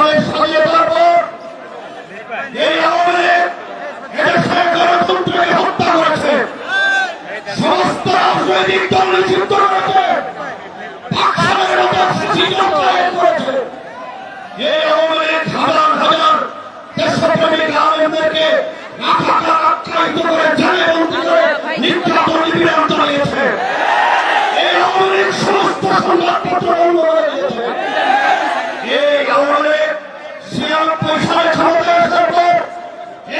সালে দেওয়ার পর এই আওয়ামী লীগ এদেশে গণতন্ত্রকে হত্যা করেছে। সমস্ত রাজনৈতিক দল নিষিদ্ধ করেছে পাকিস্তানের মতো সুশীল কায়েম করেছে এই আওয়ামী লীগ হাজার হাজার দেশপ্রেমিক আলেমদেরকে রাখাটা আখ্যায়িত করে জেলে বন্দী করে নির্যাতন নিপীড়ন চালিয়েছে এই আওয়ামী লীগ সমস্ত সংবাদপত্র বন্ধ করে দিয়েছে এই আওয়ামী লীগ ছিয়ানব্বই সালে ক্ষমতায় আসার পর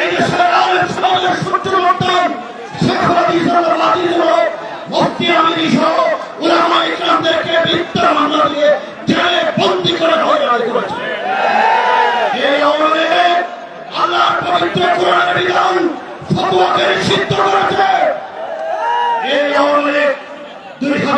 এই দেশের আলেম সমাজের সূর্য বর্তমান শেখ হাসিনা বাতিল হলো মুফতি আমিনী সহ উলামা ইকরামদেরকে মিথ্যা মামলা দিয়ে জেলে বন্দী করে হয়রানি করেছে এই আওয়ামী লীগ আল্লাহর পবিত্র কোরআনের বিধান ফতোয়াকে নিষিদ্ধ করেছে এই আওয়ামী লীগ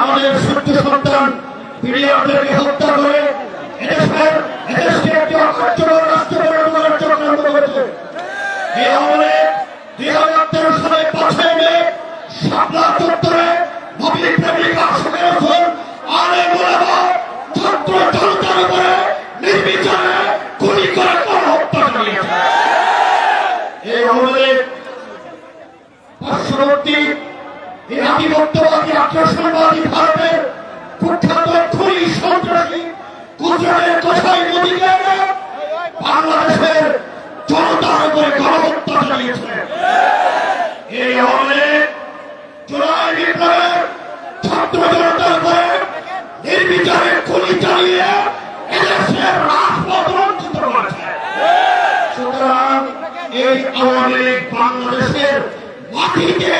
আমাদের সত্যি সন্তান তিনি আমাদেরকে হত্যা করে এদেশের চত্বরে মোলামা ছাত্র জনতার উপরে নির্বিচারে গুলি করে গণহত্যা চালিয়েছে এই আমলে পার্শ্ববর্তী এই আগ্রাসনবাদী ভারতের কুখ্যাত খুনি সন্ত্রাসী গুজরাটের কথাই মোদীকে বাংলাদেশের জনতার উপরে গণহত্যা চালিয়েছে এই অনেক জুলাই বিপ্লবের ছাত্র জনতার উপরে নির্বিচারে খুনি চালিয়ে এদেশের রাজপথ বঞ্চিত করেছে। সুতরাং এই আওয়ামী বাংলাদেশের মাটিতে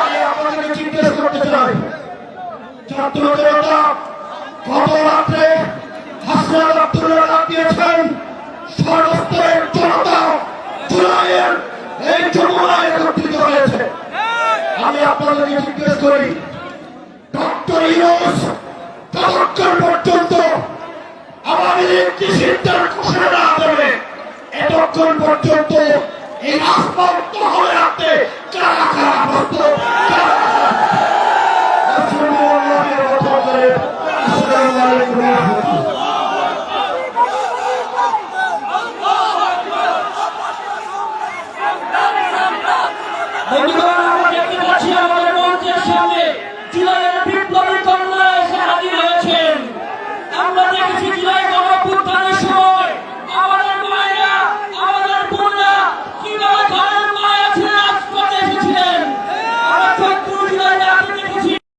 আমি আপনাদের জিজ্ঞেস করতে চাই। ছাত্র জনতা গত রাত্রে হাসনাত আব্দুল্লাহ আমি আপনাদেরকে জিজ্ঞেস করি, ডক্টর ইউনুস ততক্ষণ পর্যন্ত আওয়ামী লীগ নিষিদ্ধের ঘোষণা না এতক্ষণ পর্যন্ত এই রাজপথ হয়ে